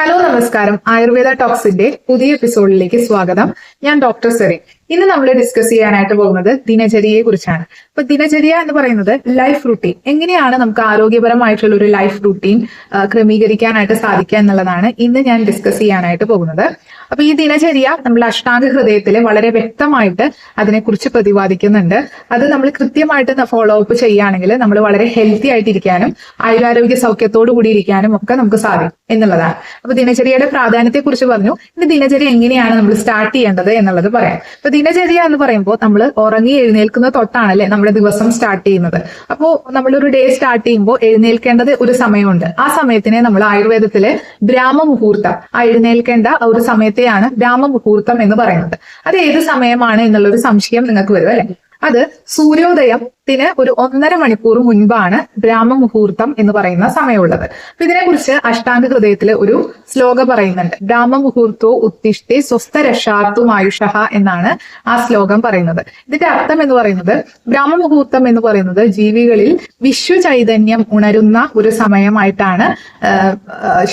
Hello നമസ്കാരം. ആയുർവേദ ടോക്സിന്റെ പുതിയ എപ്പിസോഡിലേക്ക് സ്വാഗതം. ഞാൻ ഡോക്ടർ സെറി ഇന്ന് നമ്മൾ ഡിസ്കസ് ചെയ്യാനായിട്ട് പോകുന്നത് ദിനചര്യയെ കുറിച്ചാണ്. അപ്പൊ ദിനചര്യ എന്ന് പറയുന്നത് ലൈഫ് റുട്ടീൻ എങ്ങനെയാണ് നമുക്ക് ആരോഗ്യപരമായിട്ടുള്ള ഒരു ലൈഫ് റുട്ടീൻ ക്രമീകരിക്കാനായിട്ട് സാധിക്കുക എന്നുള്ളതാണ് ഇന്ന് ഞാൻ ഡിസ്കസ് ചെയ്യാനായിട്ട് പോകുന്നത്. അപ്പൊ ഈ ദിനചര്യ നമ്മൾ അഷ്ടാംഗ ഹൃദയത്തിൽ വളരെ വ്യക്തമായിട്ട് അതിനെക്കുറിച്ച് പ്രതിപാദിക്കുന്നുണ്ട്. അത് നമ്മൾ കൃത്യമായിട്ട് ഫോളോ അപ്പ് ചെയ്യുകയാണെങ്കിൽ നമ്മൾ വളരെ ഹെൽത്തി ആയിട്ടിരിക്കാനും ആയുരാരോഗ്യ സൗഖ്യത്തോടു കൂടി ഇരിക്കാനും ഒക്കെ നമുക്ക് സാധിക്കും എന്നുള്ളതാണ്. അപ്പൊ ദിനചര്യയുടെ പ്രാധാന്യത്തെ കുറിച്ച് പറഞ്ഞു. ഇനി ദിനചര്യ എങ്ങനെയാണ് നമ്മൾ സ്റ്റാർട്ട് ചെയ്യേണ്ടത് എന്നുള്ളത് പറയാം. അപ്പൊ ദിനചര്യ എന്ന് പറയുമ്പോൾ നമ്മൾ ഉറങ്ങി എഴുന്നേൽക്കുന്ന തൊട്ടാണല്ലേ നമ്മുടെ ദിവസം സ്റ്റാർട്ട് ചെയ്യുന്നത്. അപ്പോൾ നമ്മളൊരു ഡേ സ്റ്റാർട്ട് ചെയ്യുമ്പോൾ എഴുന്നേൽക്കേണ്ടത് ഒരു സമയമുണ്ട്. ആ സമയത്തിനെ നമ്മൾ ആയുർവേദത്തിലെ ബ്രാഹ്മ മുഹൂർത്തം ആ എഴുന്നേൽക്കേണ്ട ആ ഒരു സമയത്തെയാണ് ബ്രാഹ്മമുഹൂർത്തം എന്ന് പറയുന്നത്. അത് ഏത് സമയമാണ് എന്നുള്ള ഒരു സംശയം നിങ്ങൾക്ക് വരും അല്ലെ? അത് സൂര്യോദയത്തിന് ഒരു ഒന്നര മണിക്കൂർ മുൻപാണ് ബ്രാഹ്മമുഹൂർത്തം എന്ന് പറയുന്ന സമയമുള്ളത്. അപ്പൊ ഇതിനെക്കുറിച്ച് അഷ്ടാംഗ ഹൃദയത്തിൽ ഒരു ശ്ലോകം പറയുന്നുണ്ട്. ബ്രാഹ്മ ബ്രാഹ്മമുഹൂർത്തോ ഉത്തിഷ്ടെ സ്വസ്ഥരക്ഷാത്തുമായുഷ എന്നാണ് ആ ശ്ലോകം പറയുന്നത്. ഇതിന്റെ അർത്ഥം എന്ന് പറയുന്നത് ബ്രാഹ്മമുഹൂർത്തം എന്ന് പറയുന്നത് ജീവികളിൽ വിശ്വ ചൈതന്യം ഉണരുന്ന ഒരു സമയമായിട്ടാണ്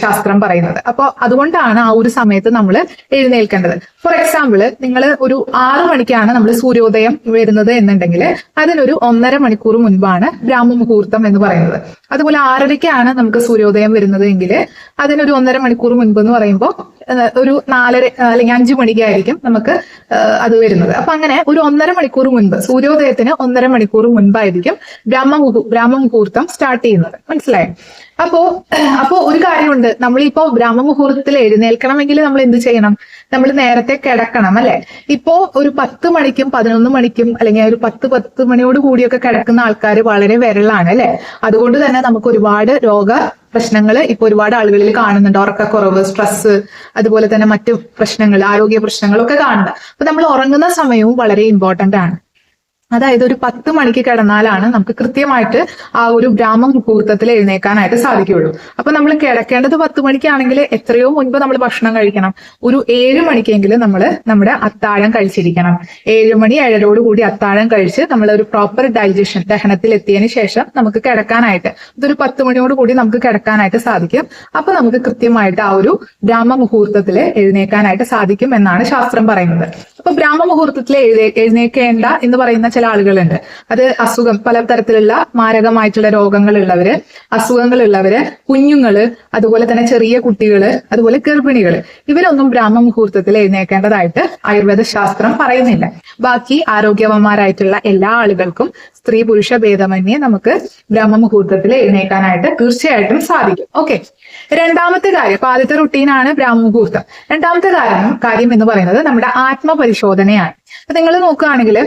ശാസ്ത്രം പറയുന്നത്. അപ്പോൾ അതുകൊണ്ടാണ് ആ ഒരു സമയത്ത് നമ്മൾ എഴുന്നേൽക്കേണ്ടത്. ഫോർ എക്സാമ്പിൾ നിങ്ങൾ ഒരു ആറു മണിക്കാണ് നമ്മൾ സൂര്യോദയം വരുന്നത് എന്നുണ്ടെങ്കിൽ അതിനൊരു ഒന്നര മണിക്കൂർ മുൻപാണ് ബ്രാഹ്മമുഹൂർത്തം എന്ന് പറയുന്നത്. അതുപോലെ ആറരയ്ക്കാണ് നമുക്ക് സൂര്യോദയം വരുന്നത് എങ്കിൽ അതിനൊരു ഒന്നര മണിക്കൂർ മുൻപ് എന്ന് പറയുമ്പോൾ ഒരു നാലര അല്ലെങ്കിൽ അഞ്ചു മണിക്കായിരിക്കും നമുക്ക് അത് വരുന്നത്. അപ്പൊ അങ്ങനെ ഒരു ഒന്നര മണിക്കൂർ മുൻപ് സൂര്യോദയത്തിന് ഒന്നര മണിക്കൂർ മുൻപായിരിക്കും ബ്രാഹ്മ ബ്രാഹ്മ മുഹൂർത്തം സ്റ്റാർട്ട് ചെയ്യുന്നത്. മനസ്സിലായോ? അപ്പോ അപ്പോ ഒരു കാര്യമുണ്ട്. നമ്മളിപ്പോ ബ്രാഹ്മമുഹൂർത്തത്തിൽ എഴുന്നേൽക്കണമെങ്കിൽ നമ്മൾ എന്ത് ചെയ്യണം? നമ്മൾ നേരത്തെ കിടക്കണം അല്ലെ? ഇപ്പോ ഒരു പത്ത് മണിക്കും പതിനൊന്ന് മണിക്കും അല്ലെങ്കിൽ ഒരു പത്ത് പത്ത് മണിയോട് കൂടിയൊക്കെ കിടക്കുന്ന ആൾക്കാർ വളരെ വിരളാണ് അല്ലെ? അതുകൊണ്ട് തന്നെ നമുക്ക് ഒരുപാട് രോഗ പ്രശ്നങ്ങൾ ഇപ്പൊ ഒരുപാട് ആളുകളിൽ കാണുന്നുണ്ട്. ഉറക്കക്കുറവ് സ്ട്രെസ് അതുപോലെ തന്നെ മറ്റു പ്രശ്നങ്ങൾ ആരോഗ്യ പ്രശ്നങ്ങളൊക്കെ കാണുന്നത് അപ്പൊ നമ്മൾ ഉറങ്ങുന്ന സമയവും വളരെ ഇമ്പോർട്ടന്റ് ആണ്. അതായത് ഒരു പത്ത് മണിക്ക് കിടന്നാലാണ് നമുക്ക് കൃത്യമായിട്ട് ആ ഒരു ബ്രാഹ്മ മുഹൂർത്തത്തിൽ എഴുന്നേക്കാനായിട്ട് സാധിക്കുകയുള്ളൂ. അപ്പൊ നമ്മൾ കിടക്കേണ്ടത് പത്ത് മണിക്കാണെങ്കിൽ എത്രയോ മുൻപ് നമ്മൾ ഭക്ഷണം കഴിക്കണം. ഒരു ഏഴ് മണിക്കെങ്കിലും നമ്മൾ നമ്മുടെ അത്താഴം കഴിച്ചിരിക്കണം. ഏഴ് മണി ഏഴരോട് കൂടി അത്താഴം കഴിച്ച് നമ്മൾ ഒരു പ്രോപ്പർ ഡൈജഷൻ ദഹനത്തിൽ എത്തിയതിന് ശേഷം നമുക്ക് കിടക്കാനായിട്ട് ഇതൊരു പത്ത് മണിയോട് കൂടി നമുക്ക് കിടക്കാനായിട്ട് സാധിക്കും. അപ്പൊ നമുക്ക് കൃത്യമായിട്ട് ആ ഒരു ബ്രാഹ്മ മുഹൂർത്തത്തിൽ എഴുന്നേക്കാനായിട്ട് സാധിക്കും എന്നാണ് ശാസ്ത്രം പറയുന്നത്. അപ്പൊ ബ്രാഹ്മ മുഹൂർത്തത്തിൽ എഴുന്നേ എഴുന്നേക്കേണ്ട എന്ന് പറയുന്ന ചില ആളുകളുണ്ട്. അത് അസുഖം പല തരത്തിലുള്ള മാരകമായിട്ടുള്ള അസുഖങ്ങൾ അസുഖങ്ങളുള്ളവര് കുഞ്ഞുങ്ങൾ അതുപോലെ തന്നെ ചെറിയ കുട്ടികൾ അതുപോലെ ഗർഭിണികൾ. ഇവരൊന്നും ബ്രാഹ്മ മുഹൂർത്തത്തിൽ എഴുന്നേക്കേണ്ടതായിട്ട് ആയുർവേദ ശാസ്ത്രം പറയുന്നില്ല. ബാക്കി ആരോഗ്യവന്മാരായിട്ടുള്ള എല്ലാ ആളുകൾക്കും സ്ത്രീ പുരുഷ ഭേദമന്യേ നമുക്ക് ബ്രഹ്മ മുഹൂർത്തത്തിൽ എഴുന്നേക്കാനായിട്ട് തീർച്ചയായിട്ടും സാധിക്കും. ഓക്കെ. രണ്ടാമത്തെ കാര്യം ആദ്യത്തെ റുട്ടീനാണ് ബ്രാഹ്മ മുഹൂർത്തം രണ്ടാമത്തെ കാര്യം കാര്യം എന്ന് പറയുന്നത് നമ്മുടെ ആത്മപരിശോധനയാണ് അപ്പൊ നിങ്ങൾ നോക്കുകയാണെങ്കിൽ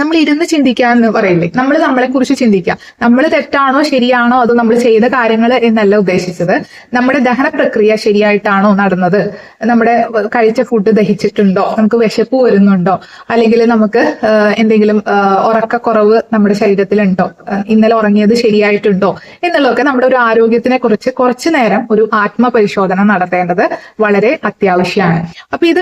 നമ്മൾ ഇരുന്ന് ചിന്തിക്കുക എന്ന് പറയില്ലേ? നമ്മൾ നമ്മളെ കുറിച്ച് ചിന്തിക്കുക നമ്മൾ തെറ്റാണോ ശരിയാണോ അതോ നമ്മൾ ചെയ്ത കാര്യങ്ങൾ എന്നല്ല ഉദ്ദേശിച്ചത്. നമ്മുടെ ദഹന പ്രക്രിയ ശരിയായിട്ടാണോ നടന്നത്? നമ്മുടെ കഴിച്ച ഫുഡ് ദഹിച്ചിട്ടുണ്ടോ? നമുക്ക് വിശപ്പ് വരുന്നുണ്ടോ? അല്ലെങ്കിൽ നമുക്ക് എന്തെങ്കിലും ഉറക്കക്കുറവ് നമ്മുടെ ശരീരത്തിലുണ്ടോ? ഇന്നലെ ഉറങ്ങിയത് ശരിയായിട്ടുണ്ടോ? എന്നുള്ളതൊക്കെ നമ്മുടെ ഒരു ആരോഗ്യത്തിനെ കുറിച്ച് കുറച്ചു നേരം ഒരു ആത്മപരിശോധന നടത്തേണ്ടത് വളരെ അത്യാവശ്യമാണ്. അപ്പൊ ഇത്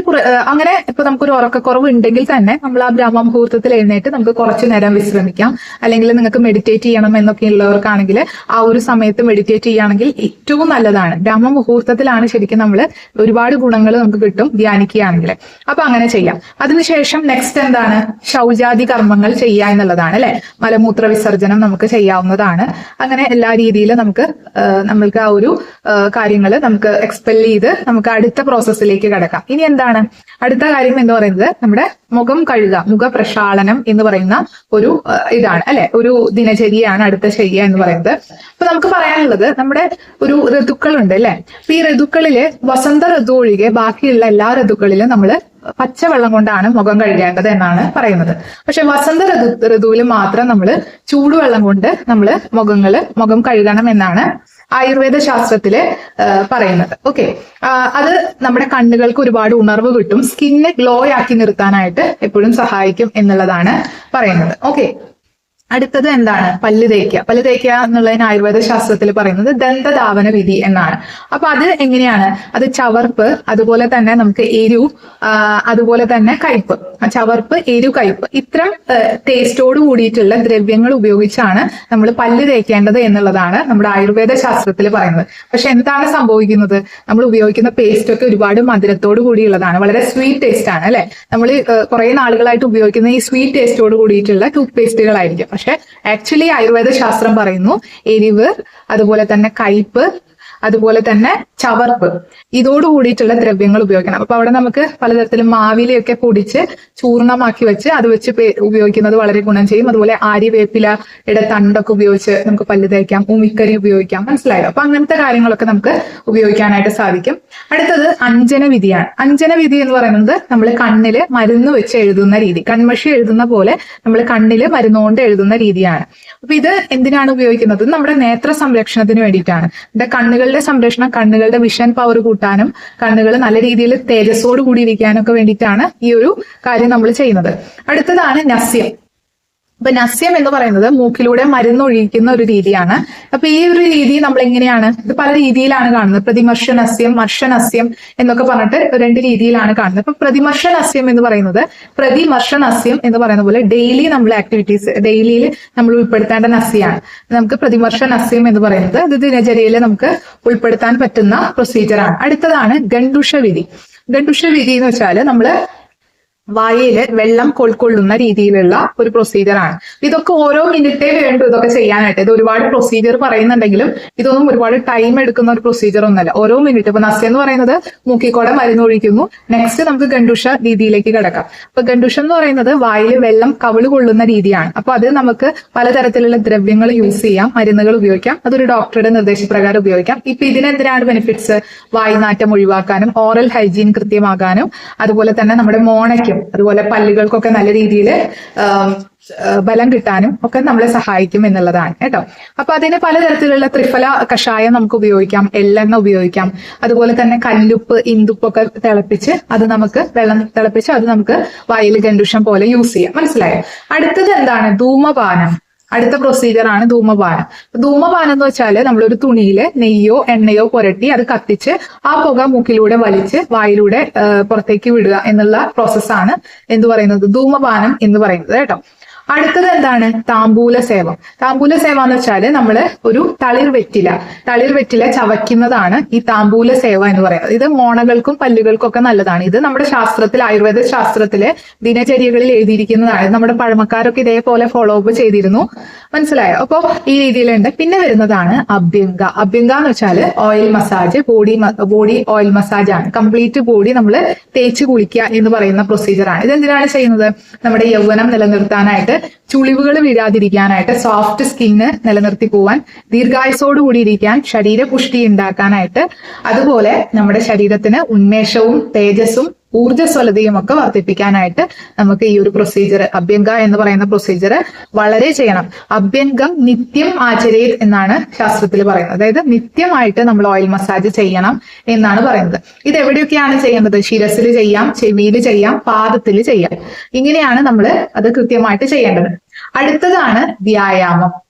അങ്ങനെ ഇപ്പൊ നമുക്കൊരു ഉറക്കക്കുറവ് ഉണ്ടെങ്കിൽ തന്നെ നമ്മൾ ആ ബ്രഹ്മ മുഹൂർത്തത്തിൽ എഴുന്നേറ്റ് നമുക്ക് കുറച്ചു നേരം വിശ്രമിക്കാം. അല്ലെങ്കിൽ നിങ്ങൾക്ക് മെഡിറ്റേറ്റ് ചെയ്യണം എന്നൊക്കെ ഉള്ളവർക്കാണെങ്കിൽ ആ ഒരു സമയത്ത് മെഡിറ്റേറ്റ് ചെയ്യുകയാണെങ്കിൽ ഏറ്റവും നല്ലതാണ്. ബ്രഹ്മ മുഹൂർത്തത്തിലാണ് ശരിക്കും നമ്മൾ ഒരുപാട് ഗുണങ്ങൾ നമുക്ക് കിട്ടും ധ്യാനിക്കുകയാണെങ്കിൽ. അപ്പൊ അങ്ങനെ ചെയ്യാം. അതിനുശേഷം നെക്സ്റ്റ് എന്താണ്? ശൗചാദി കർമ്മങ്ങൾ ചെയ്യുക എന്നുള്ളതാണ് അല്ലെ? മലമൂത്ര വിസർജനം നമുക്ക് ചെയ്യാവുന്നതാണ്. അങ്ങനെ എല്ലാ രീതിയിലും നമുക്ക് നമ്മൾക്ക് ആ ഒരു കാര്യങ്ങൾ നമുക്ക് എക്സ്പെൽ ചെയ്ത് നമുക്ക് അടുത്ത പ്രോസസ്സിലേക്ക് കടക്കാം. ഇനി എന്താണ്? അടുത്ത കാര്യം എന്ന് പറയുന്നത് നമ്മുടെ മുഖം കഴുകുക മുഖപ്രക്ഷാളനം എന്ന് പറയുന്ന ഒരു ഇതാണ് അല്ലെ? ഒരു ദിനചര്യയാണ് അടുത്ത ചര്യ എന്ന് പറയുന്നത്. അപ്പൊ നമുക്ക് പറയാനുള്ളത് നമ്മുടെ ഒരു ഋതുക്കളുണ്ട് അല്ലെ? അപ്പൊ ഈ ഋതുക്കളിൽ വസന്ത ഋതു ഒഴികെ ബാക്കിയുള്ള എല്ലാ ഋതുക്കളിലും നമ്മൾ പച്ചവെള്ളം കൊണ്ടാണ് മുഖം കഴുകേണ്ടത് എന്നാണ് പറയുന്നത്. പക്ഷെ വസന്ത ഋതു ഋതുവിൽ മാത്രം നമ്മൾ ചൂടുവെള്ളം കൊണ്ട് നമ്മൾ മുഖങ്ങൾ മുഖം കഴുകണം എന്നാണ് ആയുർവേദ ശാസ്ത്രത്തിൽ പറയുന്നത്. ഓക്കെ അത് നമ്മുടെ കണ്ണുകൾക്ക് ഒരുപാട് ഉണർവ് കിട്ടും. സ്കിന്നെ ഗ്ലോ ആക്കി നിർത്താനായിട്ട് എപ്പോഴും സഹായിക്കും എന്നുള്ളതാണ് പറയുന്നത്. ഓക്കെ അടുത്തത് എന്താണ്? പല്ല് തേക്കുക പല്ല് തേക്കുക എന്നുള്ളതിന് ആയുർവേദ ശാസ്ത്രത്തിൽ പറയുന്നത് ദന്തധാവന വിധി എന്നാണ്. അപ്പൊ അത് എങ്ങനെയാണ്? അത് ചവർപ്പ് അതുപോലെ തന്നെ നമുക്ക് എരു അതുപോലെ തന്നെ കയ്പ്പ്. ചവർപ്പ് എരു കയ്പ്പ്. ഇത്തരം ടേസ്റ്റോട് കൂടിയിട്ടുള്ള ദ്രവ്യങ്ങൾ ഉപയോഗിച്ചാണ് നമ്മൾ പല്ല് തേക്കേണ്ടത് എന്നുള്ളതാണ് നമ്മുടെ ആയുർവേദ ശാസ്ത്രത്തിൽ പറയുന്നത്. പക്ഷെ എന്താണ് സംഭവിക്കുന്നത്? നമ്മൾ ഉപയോഗിക്കുന്ന പേസ്റ്റ് ഒക്കെ ഒരുപാട് മധുരത്തോട് കൂടിയുള്ളതാണ്. വളരെ സ്വീറ്റ് ടേസ്റ്റ് ആണ് അല്ലെ? നമ്മൾ കുറെ നാളുകളായിട്ട് ഉപയോഗിക്കുന്ന ഈ സ്വീറ്റ് ടേസ്റ്റോട് കൂടിയിട്ടുള്ള ടൂത്ത് പേസ്റ്റുകളായിരിക്കും പക്ഷെ ആക്ച്വലി ആയുർവേദ ശാസ്ത്രം പറയുന്നു എരിവ് അതുപോലെ തന്നെ കയ്പ് അതുപോലെ തന്നെ ചവർപ്പ്. ഇതോട് കൂടിയിട്ടുള്ള ദ്രവ്യങ്ങൾ ഉപയോഗിക്കണം. അപ്പൊ അവിടെ നമുക്ക് പലതരത്തിലും മാവിലയൊക്കെ പൊടിച്ച് ചൂർണമാക്കി വെച്ച് അത് വെച്ച് ഉപയോഗിക്കുന്നത് വളരെ ഗുണം ചെയ്യും. അതുപോലെ ആര്യവേപ്പിലയുടെ തണ്ടൊക്കെ ഉപയോഗിച്ച് നമുക്ക് പല്ല് തേക്കാം. ഉമിക്കരി ഉപയോഗിക്കാം. മനസ്സിലായോ? അപ്പൊ അങ്ങനത്തെ കാര്യങ്ങളൊക്കെ നമുക്ക് ഉപയോഗിക്കാനായിട്ട് സാധിക്കും. അടുത്തത് അഞ്ജന വിധിയാണ്. അഞ്ജന വിധി എന്ന് പറയുന്നത് നമ്മൾ കണ്ണിൽ മരുന്ന് വെച്ച് എഴുതുന്ന രീതി. കൺമഷി എഴുതുന്ന പോലെ നമ്മൾ കണ്ണിൽ മരുന്നുകൊണ്ട് എഴുതുന്ന രീതിയാണ്. അപ്പൊ ഇത് എന്തിനാണ് ഉപയോഗിക്കുന്നത്? നമ്മുടെ നേത്ര സംരക്ഷണത്തിന് വേണ്ടിയിട്ടാണ്. കണ്ണുകളുടെ സംരക്ഷണം കണ്ണുകളുടെ വിഷൻ പവർ കൂട്ടാനും കണ്ണുകൾ നല്ല രീതിയിൽ തേജസ്സോട് കൂടി ഇരിക്കാനൊക്കെ വേണ്ടിയിട്ടാണ് ഈ ഒരു കാര്യം നമ്മൾ ചെയ്യുന്നത്. അടുത്തതാണ് നസ്യം. അപ്പൊ നസ്യം എന്ന് പറയുന്നത് മൂക്കിലൂടെ മരുന്ന് ഒഴിക്കുന്ന ഒരു രീതിയാണ്. അപ്പൊ ഈ ഒരു രീതി നമ്മൾ എങ്ങനെയാണ് ഇത് പല രീതിയിലാണ് കാണുന്നത്. പ്രതിമർശ നസ്യം മർഷ നസ്യം എന്നൊക്കെ പറഞ്ഞിട്ട് രണ്ട് രീതിയിലാണ് കാണുന്നത്. അപ്പൊ പ്രതിമർശ നസ്യം എന്ന് പറയുന്നത് പ്രതിമർശ നസ്യം എന്ന് പറയുന്ന പോലെ ഡെയിലി നമ്മൾ ആക്ടിവിറ്റീസ് ഡെയിലിയിൽ നമ്മൾ ഉൾപ്പെടുത്തേണ്ട നസ്യാണ്. നമുക്ക് പ്രതിമർശ നസ്യം എന്ന് പറയുന്നത് ഇത് ദിനചര്യയിൽ നമുക്ക് ഉൾപ്പെടുത്താൻ പറ്റുന്ന പ്രൊസീജിയറാണ് അടുത്തതാണ് ഗണ്ടുഷ വിധി. ഗണ്ടുഷ വിധി എന്ന് വെച്ചാൽ നമ്മൾ വായയിൽ വെള്ളം കൊൾക്കൊള്ളുന്ന രീതിയിലുള്ള ഒരു പ്രൊസീജിയർ ആണ്. ഇതൊക്കെ ഓരോ മിനിറ്റേ വേണ്ടു ഇതൊക്കെ ചെയ്യാനായിട്ട്. ഇത് ഒരുപാട് പ്രൊസീജിയർ പറയുന്നുണ്ടെങ്കിലും ഇതൊന്നും ഒരുപാട് ടൈം എടുക്കുന്ന ഒരു പ്രൊസീജിയർ ഒന്നല്ല ഓരോ മിനിറ്റ് ഇപ്പൊ നസ്യ എന്ന് പറയുന്നത് മൂക്കിക്കോടെ മരുന്ന് ഒഴിക്കുന്നു നെക്സ്റ്റ് നമുക്ക് ഗണ്ടുഷ രീതിയിലേക്ക് കിടക്കാം. അപ്പൊ ഗണ്ടുഷ എന്ന് പറയുന്നത് വായിൽ വെള്ളം കവിൾ കൊള്ളുന്ന രീതിയാണ്. അപ്പൊ അത് നമുക്ക് പലതരത്തിലുള്ള ദ്രവ്യങ്ങൾ യൂസ് ചെയ്യാം മരുന്നുകൾ ഉപയോഗിക്കാം. അതൊരു ഡോക്ടറുടെ നിർദ്ദേശപ്രകാരം ഉപയോഗിക്കാം. ഇപ്പൊ ഇതിനെന്തിനാണ് ബെനിഫിറ്റ്സ് വായുനാറ്റം ഒഴിവാക്കാനും ഓറൽ ഹൈജീൻ കൃത്യമാകാനും അതുപോലെ തന്നെ നമ്മുടെ മോണയ്ക്കും അതുപോലെ പല്ലുകൾക്കൊക്കെ നല്ല രീതിയിൽ ബലം കിട്ടാനും ഒക്കെ നമ്മളെ സഹായിക്കും എന്നുള്ളതാണ് കേട്ടോ. അപ്പൊ അതിന് പലതരത്തിലുള്ള ത്രിഫല കഷായം നമുക്ക് ഉപയോഗിക്കാം എള്ളെണ്ണ ഉപയോഗിക്കാം. അതുപോലെ തന്നെ കല്ലുപ്പ് ഇന്ദുപ്പൊക്കെ തിളപ്പിച്ച് അത് നമുക്ക് വെള്ളം തിളപ്പിച്ച് അത് നമുക്ക് വയൽ ഗണ്ടുഷം പോലെ യൂസ് ചെയ്യാം. മനസ്സിലായോ? അടുത്തത് എന്താണ്? ധൂമപാനം. അടുത്ത പ്രൊസീജിയർ ആണ് ധൂമപാനം. ധൂമപാനം എന്ന് വെച്ചാൽ നമ്മളൊരു തുണിയിൽ നെയ്യോ എണ്ണയോ പുരട്ടി അത് കത്തിച്ച് ആ പുക മൂക്കിലൂടെ വലിച്ച് വായിലൂടെ പുറത്തേക്ക് വിടുക എന്നുള്ള പ്രോസസ്സാണ് എന്ത് പറയുന്നത്? ധൂമപാനം എന്ന് പറയുന്നത് കേട്ടോ. അടുത്തത് എന്താണ്? താമ്പൂല സേവം. താമ്പൂല സേവ എന്ന് വെച്ചാൽ നമ്മൾ ഒരു തളിർ വെറ്റില. തളിർ വെറ്റില ചവയ്ക്കുന്നതാണ് ഈ താമ്പൂല സേവ എന്ന് പറയുന്നത്. ഇത് മോണകൾക്കും പല്ലുകൾക്കും ഒക്കെ നല്ലതാണ്. ഇത് നമ്മുടെ ശാസ്ത്രത്തിൽ ആയുർവേദ ശാസ്ത്രത്തിലെ ദിനചര്യകളിൽ എഴുതിയിരിക്കുന്നതാണ്. നമ്മുടെ പഴമക്കാരൊക്കെ ഇതേപോലെ ഫോളോ അപ്പ് ചെയ്തിരുന്നു. മനസ്സിലായോ? അപ്പോ ഈ രീതിയിലുണ്ട് പിന്നെ വരുന്നതാണ് അഭ്യംഗ അഭ്യംഗ എന്ന് വെച്ചാൽ oil massage body body oil massage ആണ്. കംപ്ലീറ്റ് ബോഡി നമ്മൾ തേച്ച് കുളിക്കുക എന്ന് പറയുന്ന പ്രൊസീജിയർ ആണ്. ഇതെന്തിനാണ് ചെയ്യുന്നത്? നമ്മുടെ യൗവനം നിലനിർത്താനായിട്ട് ചുളിവുകൾ വീഴാതിരിക്കാനായിട്ട് സോഫ്റ്റ് സ്കിന്ന് നിലനിർത്തി പോവാൻ ദീർഘായുസോട് ഇരിക്കാൻ ശരീരപുഷ്ടി ഉണ്ടാക്കാനായിട്ട് അതുപോലെ നമ്മുടെ ശരീരത്തിന് ഉന്മേഷവും തേജസ്സും ഊർജസ്വലതയും ഒക്കെ വർദ്ധിപ്പിക്കാനായിട്ട് നമുക്ക് ഈ ഒരു പ്രൊസീജിയർ അഭ്യംഗ എന്ന് പറയുന്ന പ്രൊസീജിയർ വളരെ ചെയ്യണം. അഭ്യംഗം നിത്യം ആചരേത് എന്നാണ് ശാസ്ത്രത്തിൽ പറയുന്നത്. അതായത് നിത്യമായിട്ട് നമ്മൾ ഓയിൽ മസാജ് ചെയ്യണം എന്നാണ് പറയുന്നത്. ഇത് എവിടെയൊക്കെയാണ് ചെയ്യേണ്ടത് ശിരസിൽ ചെയ്യാം ചെവിയിൽ ചെയ്യാം പാദത്തിൽ ചെയ്യാം. ഇങ്ങനെയാണ് നമ്മൾ അത് കൃത്യമായിട്ട് ചെയ്യേണ്ടത്. അടുത്തതാണ് വ്യായാമം.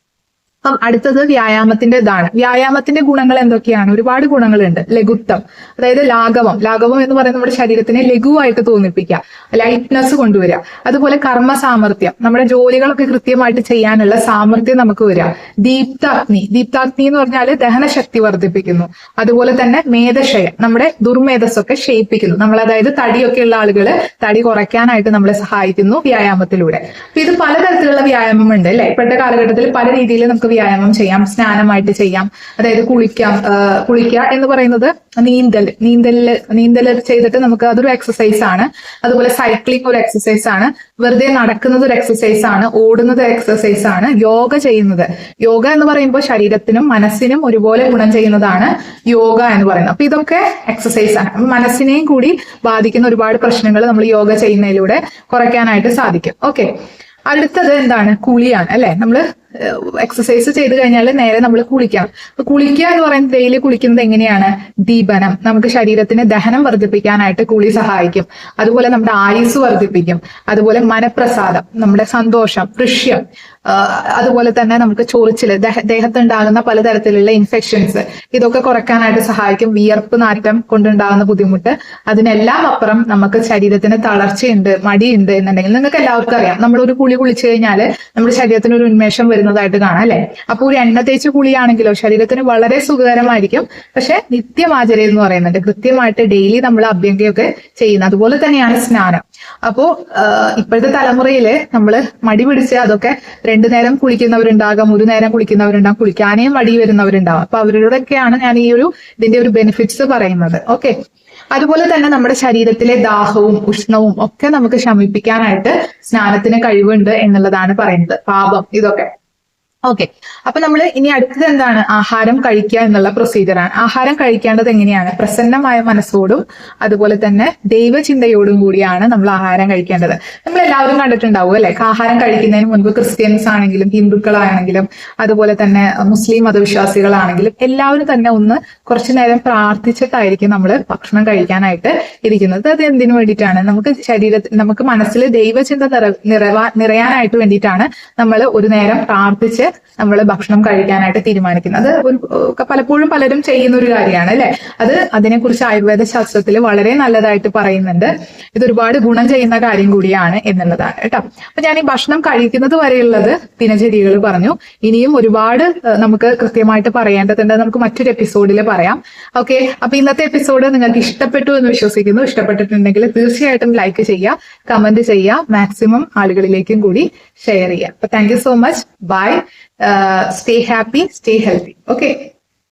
അപ്പം അടുത്തത് വ്യായാമത്തിന്റെ ഇതാണ്. വ്യായാമത്തിന്റെ ഗുണങ്ങൾ എന്തൊക്കെയാണ്? ഒരുപാട് ഗുണങ്ങളുണ്ട്. ലഘുത്വം. അതായത് ലാഘവം. ലാഘവം എന്ന് പറയുന്നത് നമ്മുടെ ശരീരത്തിനെ ലഘുവായിട്ട് തോന്നിപ്പിക്കുക. ലൈറ്റ്നസ് കൊണ്ടുവരിക. അതുപോലെ കർമ്മ സാമർഥ്യം നമ്മുടെ ജോലികളൊക്കെ കൃത്യമായിട്ട് ചെയ്യാനുള്ള സാമർഥ്യം നമുക്ക് വരിക. ദീപ്താഗ്നി. ദീപ്താഗ്നി എന്ന് പറഞ്ഞാൽ ദഹനശക്തി വർദ്ധിപ്പിക്കുന്നു. അതുപോലെ തന്നെ മേധക്ഷയം. നമ്മുടെ ദുർമേധസ്സൊക്കെ ക്ഷയിപ്പിക്കുന്നു. നമ്മൾ അതായത് തടിയൊക്കെ ഉള്ള ആളുകൾ തടി കുറയ്ക്കാനായിട്ട് നമ്മളെ സഹായിക്കുന്നു വ്യായാമത്തിലൂടെ. ഇത് പലതരത്തിലുള്ള വ്യായാമം ഉണ്ട് അല്ലെ? ഇപ്പോഴത്തെ കാലഘട്ടത്തിൽ പല രീതിയിൽ നമുക്ക് വ്യായാമം ചെയ്യാം സ്നാനമായിട്ട് ചെയ്യാം. അതായത് കുളിക്കാം കുളിക്കുക എന്ന് പറയുന്നത് നീന്തൽ. നീന്തലിൽ നീന്തൽ ചെയ്തിട്ട് നമുക്ക് അതൊരു എക്സസൈസ് ആണ്. അതുപോലെ സൈക്ലിംഗ് ഒരു എക്സസൈസ് ആണ്. വെറുതെ നടക്കുന്നത് ഒരു എക്സസൈസ് ആണ്. ഓടുന്നത് എക്സസൈസ് ആണ്. യോഗ ചെയ്യുന്നത്. യോഗ എന്ന് പറയുമ്പോൾ ശരീരത്തിനും മനസ്സിനും ഒരുപോലെ ഗുണം ചെയ്യുന്നതാണ് യോഗ എന്ന് പറയുന്നത്. അപ്പൊ ഇതൊക്കെ എക്സസൈസ് ആണ്. മനസ്സിനെയും കൂടി ബാധിക്കുന്ന ഒരുപാട് പ്രശ്നങ്ങൾ നമ്മൾ യോഗ ചെയ്യുന്നതിലൂടെ കുറയ്ക്കാനായിട്ട് സാധിക്കും. ഓക്കെ അടുത്തത് എന്താണ്? കുളിയാണ് അല്ലെ? നമ്മൾ എക്സസൈസ് ചെയ്ത് കഴിഞ്ഞാൽ നേരെ നമ്മൾ കുളിക്കണം. അപ്പൊ കുളിക്കുക എന്ന് പറയുന്നത് ഡെയിലി കുളിക്കുന്നത് എങ്ങനെയാണ്? ദീപനം. നമുക്ക് ശരീരത്തിന് ദഹനം വർദ്ധിപ്പിക്കാനായിട്ട് കുളി സഹായിക്കും. അതുപോലെ നമ്മുടെ ആയുസ് വർദ്ധിപ്പിക്കും. അതുപോലെ മനപ്രസാദം നമ്മുടെ സന്തോഷം ദൃശ്യം അതുപോലെ തന്നെ നമുക്ക് ചൊറിച്ചിൽ ദേഹ- ദേഹത്തുണ്ടാകുന്ന പലതരത്തിലുള്ള ഇൻഫെക്ഷൻസ് ഇതൊക്കെ കുറയ്ക്കാനായിട്ട് സഹായിക്കും. വിയർപ്പ് നാറ്റം കൊണ്ടുണ്ടാകുന്ന ബുദ്ധിമുട്ട്. അതിനെല്ലാം അപ്പുറം നമുക്ക് ശരീരത്തിന് തളർച്ചയുണ്ട് മടിയുണ്ട് എന്നുണ്ടെങ്കിൽ നിങ്ങൾക്ക് എല്ലാവർക്കും അറിയാം. നമ്മൾ ഒരു കുളി കുളിച്ചു കഴിഞ്ഞാൽ നമ്മുടെ ശരീരത്തിന് ഒരു ഉന്മേഷം വരുന്നതായിട്ട് കാണാം അല്ലെ? അപ്പോൾ ഒരു എണ്ണ തേച്ച് കുളിയാണെങ്കിലോ ശരീരത്തിന് വളരെ സുഖകരമായിരിക്കും. പക്ഷെ നിത്യം എന്ന് പറയുന്നുണ്ട്. കൃത്യമായിട്ട് ഡെയിലി നമ്മൾ അഭ്യംഗയൊക്കെ ചെയ്യുന്നത് അതുപോലെ തന്നെയാണ് സ്നാനം. അപ്പോ ഇപ്പോഴത്തെ തലമുറയിൽ നമ്മൾ മടി പിടിച്ച് അതൊക്കെ രണ്ടു നേരം കുളിക്കുന്നവരുണ്ടാകാം ഒരു നേരം കുളിക്കുന്നവരുണ്ടാകും കുളിക്കാനേ മടി വരുന്നവരുണ്ടാകും. അപ്പൊ അവരോടൊക്കെയാണ് ഞാൻ ഈ ഒരു ഇതിന്റെ ഒരു ബെനിഫിറ്റ്സ് പറയുന്നത്. ഓക്കെ? അതുപോലെ തന്നെ നമ്മുടെ ശരീരത്തിലെ ദാഹവും ഉഷ്ണവും ഒക്കെ നമുക്ക് ശമിപ്പിക്കാനായിട്ട് സ്നാനത്തിന് കഴിവുണ്ട് എന്നുള്ളതാണ് പറയുന്നത്. പാപം ഇതൊക്കെ. ഓക്കെ അപ്പൊ നമ്മൾ ഇനി അടുത്തത് എന്താണ്? ആഹാരം കഴിക്കുക എന്നുള്ള പ്രൊസീജിയർ ആണ്. ആഹാരം കഴിക്കേണ്ടത് എങ്ങനെയാണ്? പ്രസന്നമായ മനസ്സോടും അതുപോലെ തന്നെ ദൈവചിന്തയോടും കൂടിയാണ് നമ്മൾ ആഹാരം കഴിക്കേണ്ടത്. നമ്മൾ എല്ലാവരും കണ്ടിട്ടുണ്ടാവും അല്ലെ? ആഹാരം കഴിക്കുന്നതിന് മുൻപ് ക്രിസ്ത്യൻസ് ആണെങ്കിലും ഹിന്ദുക്കളാണെങ്കിലും അതുപോലെ തന്നെ മുസ്ലിം മതവിശ്വാസികളാണെങ്കിലും എല്ലാവരും തന്നെ ഒന്ന് കുറച്ചു നേരം പ്രാർത്ഥിച്ചിട്ടായിരിക്കും നമ്മൾ ഭക്ഷണം കഴിക്കാനായിട്ട് ഇരിക്കുന്നത്. അത് എന്തിനു വേണ്ടിയിട്ടാണ്? നമുക്ക് ശരീരത്തിൽ നമുക്ക് മനസ്സിൽ ദൈവചിന്ത നിറ നിറവാ നിറയാനായിട്ട് വേണ്ടിയിട്ടാണ് നമ്മൾ ഒരു നേരം പ്രാർത്ഥിച്ച് നമ്മൾ ഭക്ഷണം കഴിക്കാനായിട്ട് തീരുമാനിക്കുന്നത്. ഒരു പലപ്പോഴും പലരും ചെയ്യുന്ന ഒരു കാര്യമാണ് അല്ലെ? അത് അതിനെക്കുറിച്ച് ആയുർവേദ ശാസ്ത്രത്തിൽ വളരെ നല്ലതായിട്ട് പറയുന്നുണ്ട്. ഇത് ഒരുപാട് ഗുണം ചെയ്യുന്ന കാര്യം കൂടിയാണ് എന്നുള്ളതാണ് കേട്ടോ. അപ്പൊ ഞാൻ ഈ ഭക്ഷണം കഴിക്കുന്നത് വരെയുള്ളത് ദിനചര്യകൾ പറഞ്ഞു. ഇനിയും ഒരുപാട് നമുക്ക് കൃത്യമായിട്ട് പറയേണ്ടതുണ്ട്. നമുക്ക് മറ്റൊരു എപ്പിസോഡിൽ പറയാം. ഓക്കെ? അപ്പൊ ഇന്നത്തെ എപ്പിസോഡ് നിങ്ങൾക്ക് ഇഷ്ടപ്പെട്ടു എന്ന് വിശ്വസിക്കുന്നു. ഇഷ്ടപ്പെട്ടിട്ടുണ്ടെങ്കിൽ തീർച്ചയായിട്ടും ലൈക്ക് ചെയ്യുക കമന്റ് ചെയ്യുക. മാക്സിമം ആളുകളിലേക്കും കൂടി ഷെയർ ചെയ്യുക. അപ്പൊ thank so much. Bye. Stay happy stay healthy okay